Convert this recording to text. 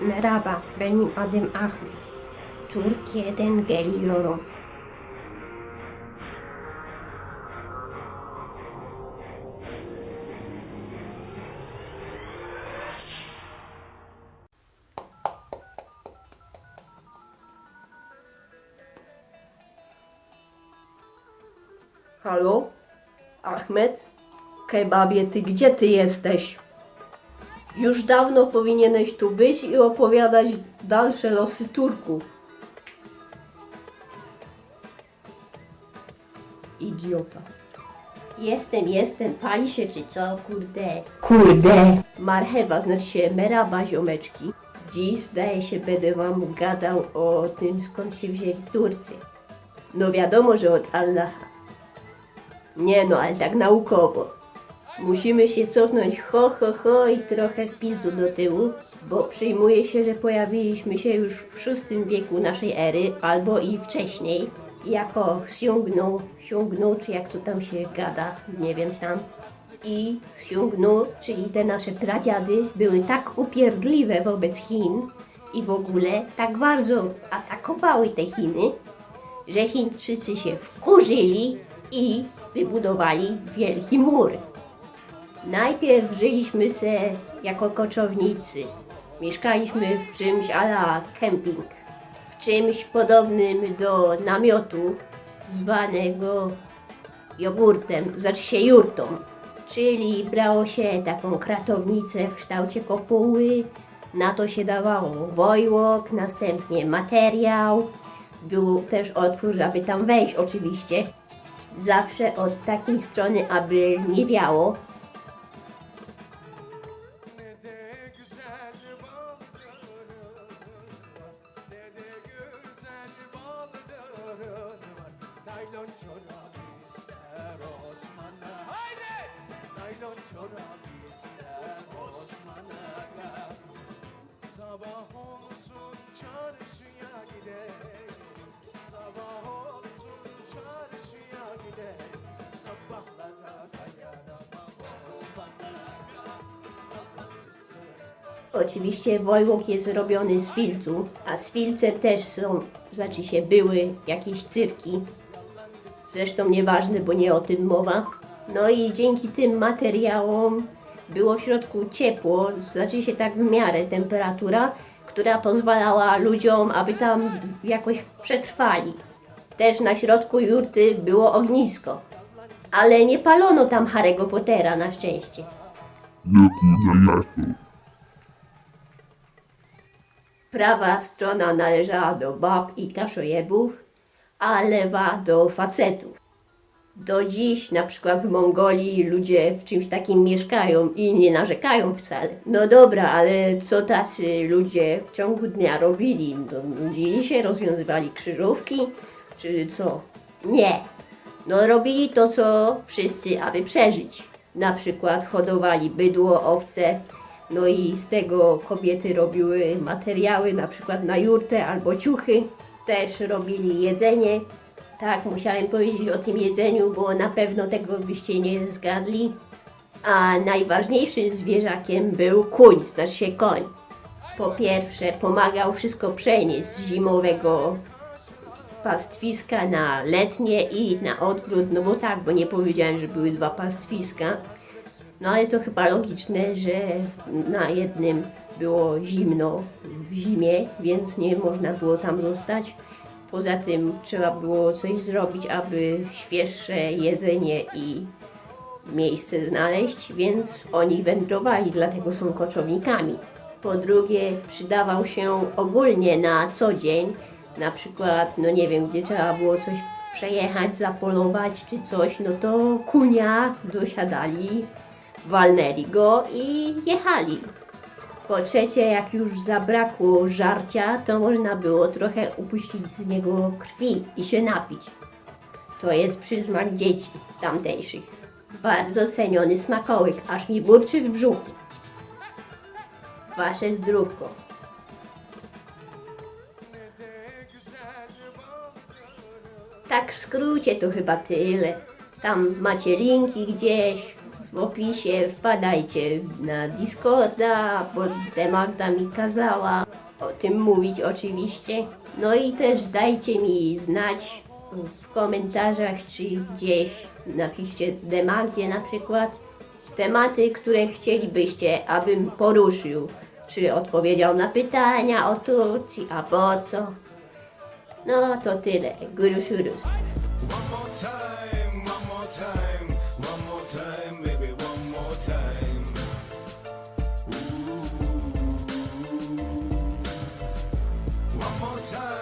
Merhaba, benim adım Ahmet. Türkiye'den geliyorum. Halo? Ahmed? Kebabie, ty gdzie ty jesteś? Już dawno powinieneś tu być i opowiadać dalsze losy Turków. Idiota. Jestem, jestem, pali się czy co, kurde. Kurde! Marchewa, znaczy się meraba, ziomeczki. Dziś zdaje się będę wam gadał o tym skąd się wzięli Turcy. No wiadomo, że od Allaha. Nie no, ale tak naukowo. Musimy się cofnąć ho, ho, ho i trochę pizdu do tyłu, bo przyjmuje się, że pojawiliśmy się już w VI wieku naszej ery, albo i wcześniej, jako Xiongnu, Xiongnu, czy jak to tam się gada, nie wiem sam. I Xiongnu, czyli te nasze pradziady, były tak upierdliwe wobec Chin i w ogóle tak bardzo atakowały te Chiny, że Chińczycy się wkurzyli i wybudowali wielki mur. Najpierw żyliśmy se jako koczownicy. Mieszkaliśmy w czymś ala kemping. W czymś podobnym do namiotu zwanego jogurtem, znaczy się jurtą. Czyli brało się taką kratownicę w kształcie kopuły, na to się dawało wojłok, następnie materiał. Był też otwór, aby tam wejść oczywiście. Zawsze od takiej strony, aby nie wiało, Naylon Osman'a Osman'a Sabah olsun çarşıya Sabah olsun çarşıya Sabahlara Osman'a Oczywiście wojłok jest robiony z filcu, a z filcem też są, znaczy się były jakieś cyrki. Zresztą nieważne, bo nie o tym mowa. No i dzięki tym materiałom było w środku ciepło, znaczy się tak w miarę temperatura, która pozwalała ludziom, aby tam jakoś przetrwali. Też na środku jurty było ognisko, ale nie palono tam Harry'ego Pottera na szczęście. Prawa strona należała do bab i kaszojebów, a lewa do facetów. Do dziś na przykład w Mongolii ludzie w czymś takim mieszkają i nie narzekają wcale. No dobra, ale co tacy ludzie w ciągu dnia robili? No, nudzili się, rozwiązywali krzyżówki, czy co? Nie. No robili to, co wszyscy, aby przeżyć. Na przykład hodowali bydło, owce, no i z tego kobiety robiły materiały, na przykład na jurtę albo ciuchy. Też robili jedzenie. Tak, musiałem powiedzieć o tym jedzeniu, bo na pewno tego byście nie zgadli. A najważniejszym zwierzakiem był kuń, znaczy się koń. Po pierwsze, pomagał wszystko przenieść z zimowego pastwiska na letnie i na odwrót, no bo tak, bo nie powiedziałem, że były dwa pastwiska. No ale to chyba logiczne, że na jednym było zimno w zimie, więc nie można było tam zostać. Poza tym trzeba było coś zrobić, aby świeższe jedzenie i miejsce znaleźć, więc oni wędrowali, dlatego są koczownikami. Po drugie, przydawał się ogólnie na co dzień, na przykład, no nie wiem, gdzie trzeba było coś przejechać, zapolować czy coś, no to kunia dosiadali, walnęli go i jechali. Po trzecie, jak już zabrakło żarcia, to można było trochę upuścić z niego krwi i się napić. To jest przysmak dzieci tamtejszych. Bardzo ceniony smakołyk, aż mi burczy w brzuchu. Wasze zdrówko. Tak w skrócie to chyba tyle. Tam macie linki gdzieś w opisie wpadajcie na Discorda, bo Demarta mi kazała o tym mówić oczywiście. No i też dajcie mi znać w komentarzach czy gdzieś, napiszcie Demarcie na przykład, tematy, które chcielibyście, abym poruszył. Czy odpowiedział na pytania o Turcji, a po co? No to tyle. Gruszurus. One more time, one more time, one more time, time.